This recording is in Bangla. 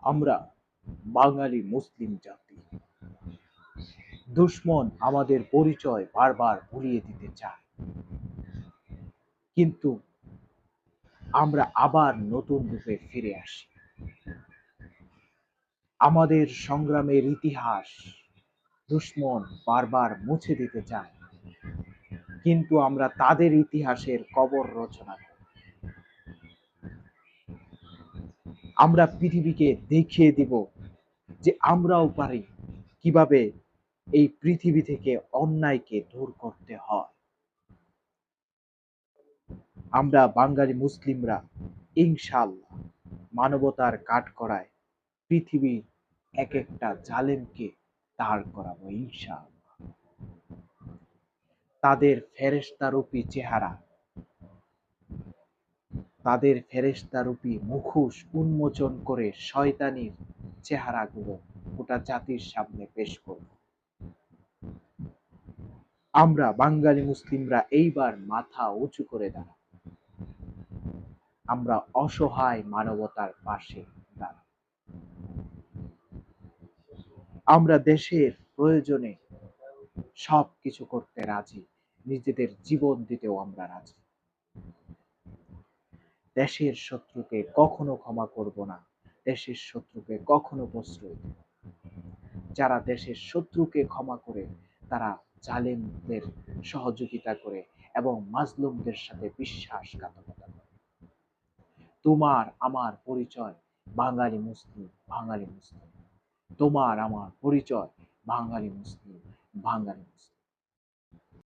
আমরা বাঙালি মুসলিম জাতি। দুশ্মন আমাদের পরিচয় বারবার ভুলিয়ে দিতে চায়। কিন্তু আমরা আবার নতুন রূপে ফিরে আসি। আমাদের সংগ্রামের ইতিহাস দুশ্মন বারবার মুছে দিতে চায়। কিন্তু আমরা তাদের ইতিহাসের কবর রচনা করি। আমরা পৃথিবীকে দেখিয়ে দিব যে আমরাও পারি কীভাবে এই পৃথিবী থেকে অন্যায়কে দূর করতে হয়। আমরা বাঙালি মুসলিমরা ইনশাল্লাহ মানবতার কাঠ করায় পৃথিবীর এক একটা জালেমকে দাঁড় করাবো ইনশাআল্লাহ। তাদের ফেরেস্তারূপী চেহারা তাদের ফেরেস্তারূপী মুখোশ উন্মোচন করে শয়তানির চেহারাগুলো গোটা জাতির সামনে পেশ করব আমরা বাঙালি মুসলিমরা এইবার মাথা উঁচু করে দাঁড়াব। আমরা অসহায় মানবতার পাশে দাঁড়াব। আমরা দেশের প্রয়োজনে সব কিছু করতে রাজি, নিজেদের জীবন দিতেও আমরা রাজি। দেশের শত্রুকে কখনো ক্ষমা করব না। দেশের শত্রুকে কখনো প্রশ্রয় দেব যারা দেশের শত্রুকে ক্ষমা করে, তারা জালেমদের সহযোগিতা করে এবং মাজলুমদের সাথে বিশ্বাসঘাতকতা করে। তোমার আমার পরিচয় বাঙালি মুসলিম বাঙালি মুসলিম। তোমার আমার পরিচয় বাঙালি মুসলিম বাঙালি মুসলিম।